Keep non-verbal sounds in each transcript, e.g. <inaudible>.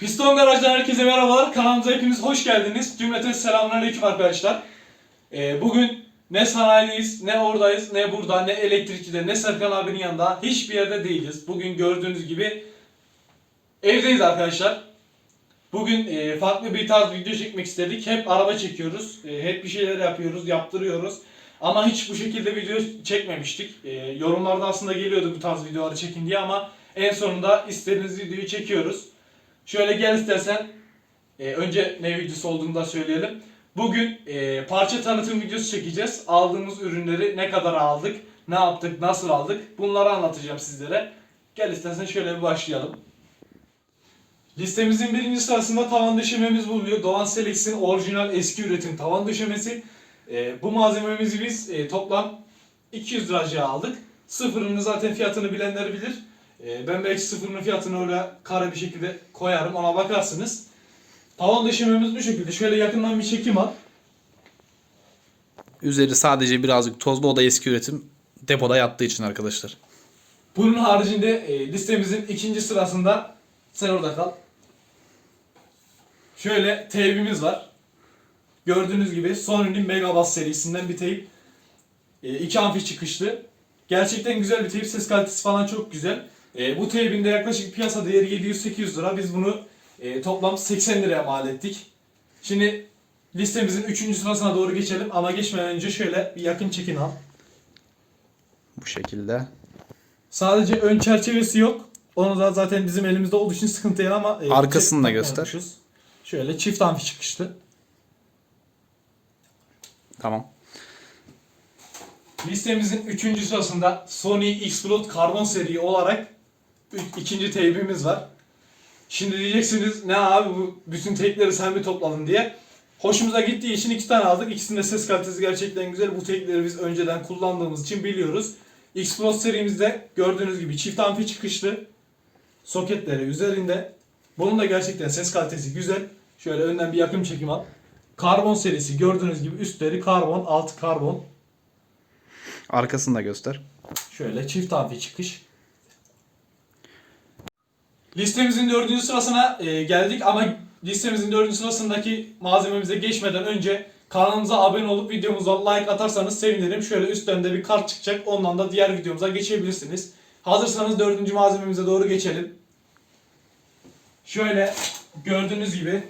Piston Garaj'dan herkese merhabalar. Kanalımıza hepiniz hoş geldiniz. Cümleten selamünaleyküm arkadaşlar. Ee, bugün ne sanayideyiz, ne oradayız, ne burada, ne elektrikçide, ne Serkan abinin yanında hiçbir yerde değiliz. Bugün gördüğünüz gibi evdeyiz arkadaşlar. Bugün e, farklı bir tarz video çekmek istedik. Hep araba çekiyoruz, e, hep bir şeyler yapıyoruz, yaptırıyoruz. Ama hiç bu şekilde video çekmemiştik. E, yorumlarda aslında geliyordu bu tarz videoları çekin diye ama en sonunda istediğiniz videoyu çekiyoruz. Şöyle gel istersen e, önce ne videosu olduğunu da söyleyelim. Bugün e, parça tanıtım videosu çekeceğiz. Aldığımız ürünleri ne kadar aldık, ne yaptık, nasıl aldık bunları anlatacağım sizlere. Gel istersen şöyle bir başlayalım. Listemizin birinci sırasında tavan döşememiz bulunuyor. Doğan Selex'in orijinal eski üretim tavan döşemesi. E, bu malzememizi biz e, toplam 200 liracıya aldık. Sıfırını zaten fiyatını bilenler bilir. E, ben belki sıfırının fiyatını öyle kare bir şekilde koyarım ona bakarsınız. Tavan döşememiz bu şekilde. Şöyle yakından bir çekim al. Üzeri sadece birazcık tozlu o da eski üretim depoda yattığı için arkadaşlar. Bunun haricinde e, listemizin ikinci sırasında sen orada kal. Şöyle teybimiz var. Gördüğünüz gibi Sony'nin Megabass serisinden bir teyp. E, iki amfi çıkışlı. Gerçekten güzel bir teyp. Ses kalitesi falan çok güzel. E, bu teybin de yaklaşık piyasa değeri 700-800 lira. Biz bunu e, toplam 80 liraya mal ettik. Şimdi listemizin 3. sırasına doğru geçelim ama geçmeden önce şöyle bir yakın çekin al. Bu şekilde. Sadece ön çerçevesi yok. Onu da zaten bizim elimizde olduğu için sıkıntı değil ama e, Arkasını da göster. yapmışız. Şöyle çift amfi çıkışlı. Tamam. Listemizin 3. sırasında Sony X-Float karbon seri olarak ikinci teybimiz var. Şimdi diyeceksiniz ne abi bu bütün teypleri sen mi topladın diye. Hoşumuza gittiği için iki tane aldık. İkisinin de ses kalitesi gerçekten güzel. Bu teypleri biz önceden kullandığımız için biliyoruz. X-Float serimizde gördüğünüz gibi çift amfi çıkışlı. Soketleri üzerinde. Bunun da gerçekten ses kalitesi güzel. Şöyle önden bir yakın çekim al. Karbon serisi gördüğünüz gibi üstleri karbon, altı karbon. Arkasını da göster. Şöyle çift amfi çıkış. Listemizin dördüncü sırasına e, geldik ama listemizin dördüncü sırasındaki malzememize geçmeden önce kanalımıza abone olup videomuza like atarsanız sevinirim. Şöyle üstten de bir kart çıkacak. Ondan da diğer videomuza geçebilirsiniz. Hazırsanız dördüncü malzememize doğru geçelim. Şöyle gördüğünüz gibi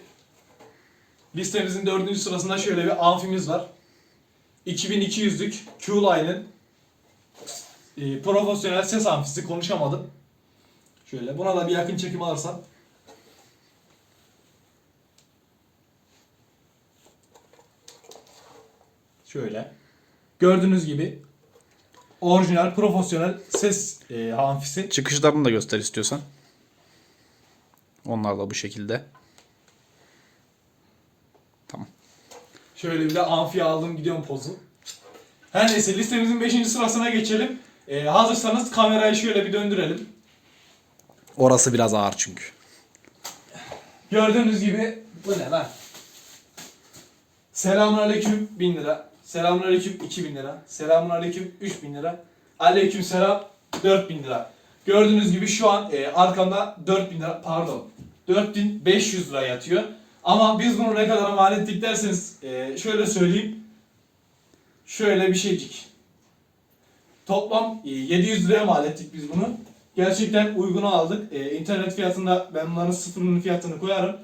listemizin dördüncü sırasında şöyle bir amfimiz var. 2200'lük Q-Line'ın e, profesyonel ses amfisi konuşamadım. Şöyle buna da bir yakın çekim alırsam. Şöyle. Gördüğünüz gibi orijinal profesyonel ses e, amfisi. Çıkışlarını da göster istiyorsan. Onlar da bu şekilde. Tamam. Şöyle bir de amfi aldım gidiyorum pozu. Her neyse listemizin 5. sırasına geçelim. E, hazırsanız kamerayı şöyle bir döndürelim. Orası biraz ağır çünkü. Gördüğünüz gibi bu ne lan? Selamünaleyküm 1000 lira. Selamünaleyküm 2000 lira. Selamünaleyküm 3000 lira. Aleyküm selam 4000 lira. Gördüğünüz gibi şu an e, arkamda 4000 lira pardon 4500 lira yatıyor. Ama biz bunu ne kadar mal ettik derseniz e, şöyle söyleyeyim. Şöyle bir şeycik. Toplam e, 700 liraya mal ettik biz bunu. Gerçekten uyguna aldık. E, internet fiyatında ben bunların sıfırının fiyatını koyarım.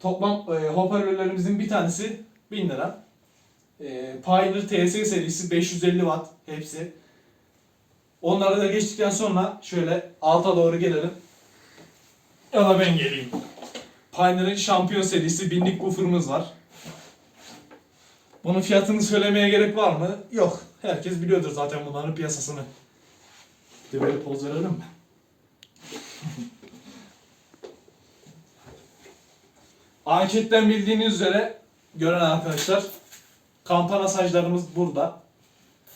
Toplam e, hoparlörlerimizin bir tanesi 1000 lira. E, Pioneer TS serisi 550 watt hepsi. Onları da geçtikten sonra şöyle alta doğru gelelim. Ya da ben geleyim. Pioneer'ın şampiyon serisi binlik buffer'ımız var. Bunun fiyatını söylemeye gerek var mı? Yok. Herkes biliyordur zaten bunların piyasasını. Bir böyle poz verelim mi? Anketten bildiğiniz üzere gören arkadaşlar kampana saçlarımız burada.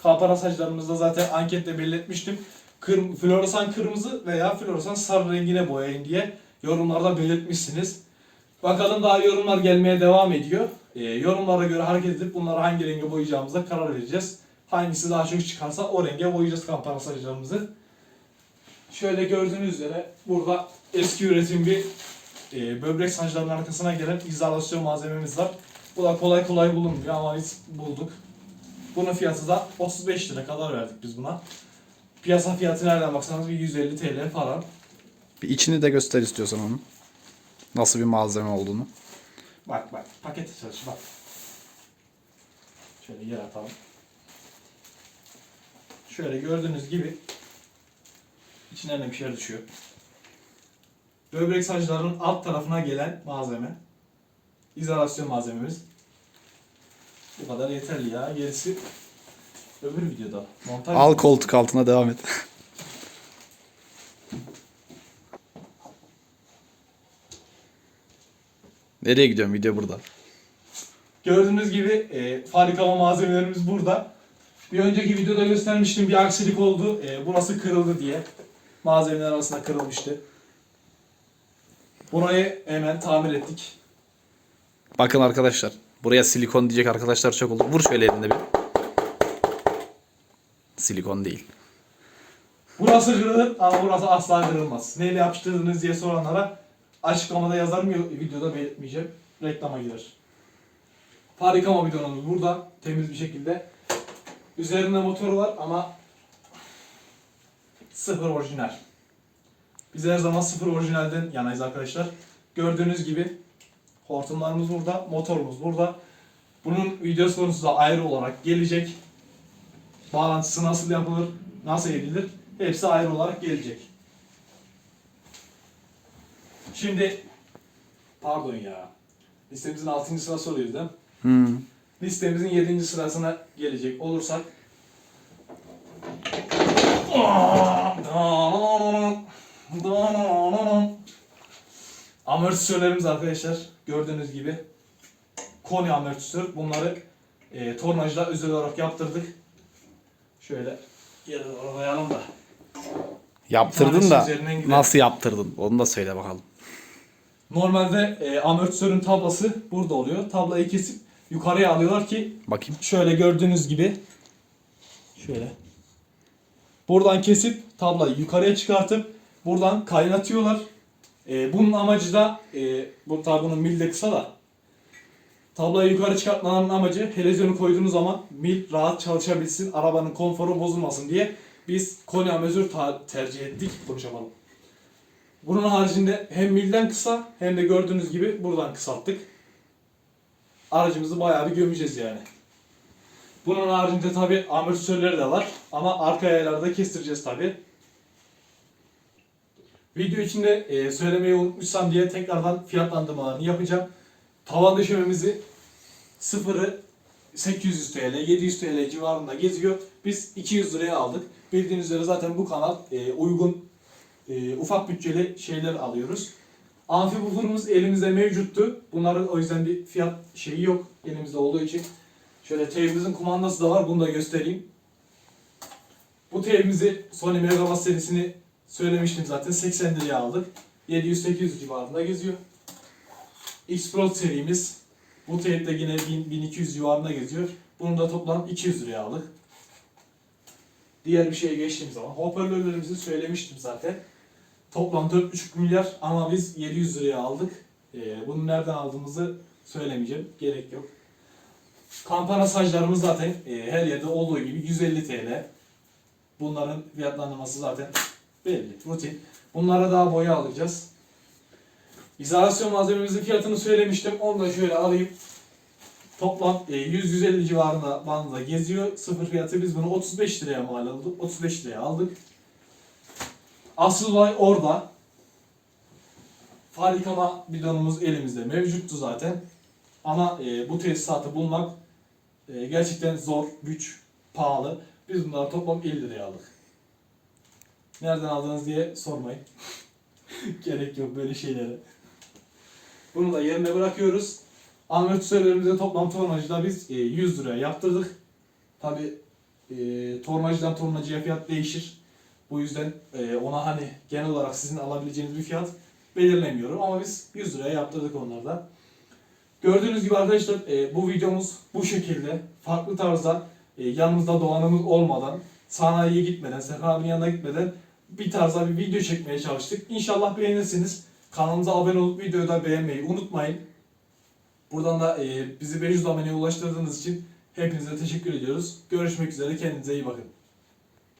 Kampana saçlarımızda zaten ankette belirtmiştim. Kır, floresan kırmızı veya floresan sarı rengine boyayın diye yorumlarda belirtmişsiniz. Bakalım daha yorumlar gelmeye devam ediyor. Ee, yorumlara göre hareket edip bunları hangi renge boyayacağımıza karar vereceğiz. Hangisi daha çok çıkarsa o renge boyayacağız kampana saçlarımızı. Şöyle gördüğünüz üzere burada eski üretim bir e, böbrek sancılarının arkasına gelen izolasyon malzememiz var. Bu da kolay kolay bulunmuyor ama biz bulduk. Bunun fiyatı da 35 lira kadar verdik biz buna. Piyasa fiyatı nereden baksanız bir 150 TL falan. Bir içini de göster istiyorsan onun. Nasıl bir malzeme olduğunu. Bak bak paket çalış bak. Şöyle yer atalım. Şöyle gördüğünüz gibi içinden de bir şeyler düşüyor. Böbrek sancılarının alt tarafına gelen malzeme. İzolasyon malzememiz. Bu kadar yeterli ya. Gerisi öbür videoda. Montaj Al koltuk altına devam et. Nereye gidiyorum? Video burada. Gördüğünüz gibi e, fabrikama malzemelerimiz burada. Bir önceki videoda göstermiştim bir aksilik oldu. E, burası kırıldı diye. Malzemeler arasında kırılmıştı. Burayı hemen tamir ettik. Bakın arkadaşlar. Buraya silikon diyecek arkadaşlar çok oldu. Vur şöyle elinde bir. Silikon değil. Burası kırılır ama burası asla kırılmaz. Neyle yapıştırdınız diye soranlara açıklamada yazarım videoda belirtmeyeceğim. Reklama girer. Fabrikama bidonumuz burada temiz bir şekilde. Üzerinde motoru var ama sıfır orijinal. Biz her zaman sıfır orijinalden yanayız arkadaşlar. Gördüğünüz gibi hortumlarımız burada, motorumuz burada. Bunun video sorusu da ayrı olarak gelecek. Bağlantısı nasıl yapılır, nasıl edilir hepsi ayrı olarak gelecek. Şimdi pardon ya. Listemizin 6. sırası oluyoruz değil mi? Hmm. Listemizin 7. sırasına gelecek olursak Amortisörlerimiz arkadaşlar gördüğünüz gibi Koni amortisör. Bunları e, tornacıda özel olarak yaptırdık. Şöyle yere doğru koyalım da. Yaptırdın da nasıl yaptırdın? Onu da söyle bakalım. Normalde e, amortisörün tablası burada oluyor. Tablayı kesip yukarıya alıyorlar ki Bakayım. şöyle gördüğünüz gibi şöyle buradan kesip tablayı yukarıya çıkartıp buradan kaynatıyorlar. E, bunun amacı da e, bu tabi bunun mil de kısa da tablayı yukarı çıkartmanın amacı helezyonu koyduğunuz zaman mil rahat çalışabilsin, arabanın konforu bozulmasın diye biz Konya ta- tercih ettik. Konuşamadım. Bunun haricinde hem milden kısa hem de gördüğünüz gibi buradan kısalttık. Aracımızı bayağı bir gömeceğiz yani. Bunun haricinde tabi amortisörleri de var ama arka yaylarda kestireceğiz tabi. Video içinde e, söylemeyi unutmuşsam diye tekrardan fiyatlandırmalarını yapacağım. Tavan döşememizi sıfırı 800 TL, 700 TL civarında geziyor. Biz 200 liraya aldık. Bildiğiniz üzere zaten bu kanal e, uygun e, ufak bütçeli şeyler alıyoruz. Amfi buffer'ımız elimizde mevcuttu. Bunların o yüzden bir fiyat şeyi yok elimizde olduğu için. Şöyle teybimizin kumandası da var. Bunu da göstereyim. Bu teybimizi Sony Megawatt serisini söylemiştim zaten. 80 liraya aldık. 700-800 civarında geziyor. X-Pro serimiz. Bu teyp de yine 1000-1200 civarında geziyor. Bunu da toplam 200 liraya aldık. Diğer bir şeye geçtiğim zaman hoparlörlerimizi söylemiştim zaten. Toplam 4,5 milyar ama biz 700 liraya aldık. Ee, bunu nereden aldığımızı söylemeyeceğim. Gerek yok. Kampana saclarımız zaten e, her yerde olduğu gibi 150 TL. Bunların fiyatlandırması zaten belli, rutin. Bunlara daha boya alacağız. İzolasyon malzememizin fiyatını söylemiştim. Onu da şöyle alayım. Toplam e, 100-150 civarında bandında geziyor. Sıfır fiyatı biz bunu 35 liraya mal aldık. 35 liraya aldık. Asıl olay orada. Fabrikama bidonumuz elimizde mevcuttu zaten. Ama e, bu tesisatı bulmak e, gerçekten zor, güç, pahalı. Biz bunları toplam 50 liraya aldık. Nereden aldınız diye sormayın. <laughs> Gerek yok böyle şeylere. Bunu da yerine bırakıyoruz. Amortisörlerimize toplam tornacıda biz e, 100 liraya yaptırdık. Tabi e, tornacıdan tornacıya fiyat değişir. Bu yüzden e, ona hani genel olarak sizin alabileceğiniz bir fiyat belirlemiyorum. Ama biz 100 liraya yaptırdık onlarda. Gördüğünüz gibi arkadaşlar e, bu videomuz bu şekilde farklı tarzda e, yanımızda doğanımız olmadan sanayiye gitmeden, abinin yanına gitmeden bir tarzda bir video çekmeye çalıştık. İnşallah beğenirsiniz. Kanalımıza abone olup videoyu da beğenmeyi unutmayın. Buradan da e, bizi 500 aboneye ulaştırdığınız için hepinize teşekkür ediyoruz. Görüşmek üzere kendinize iyi bakın.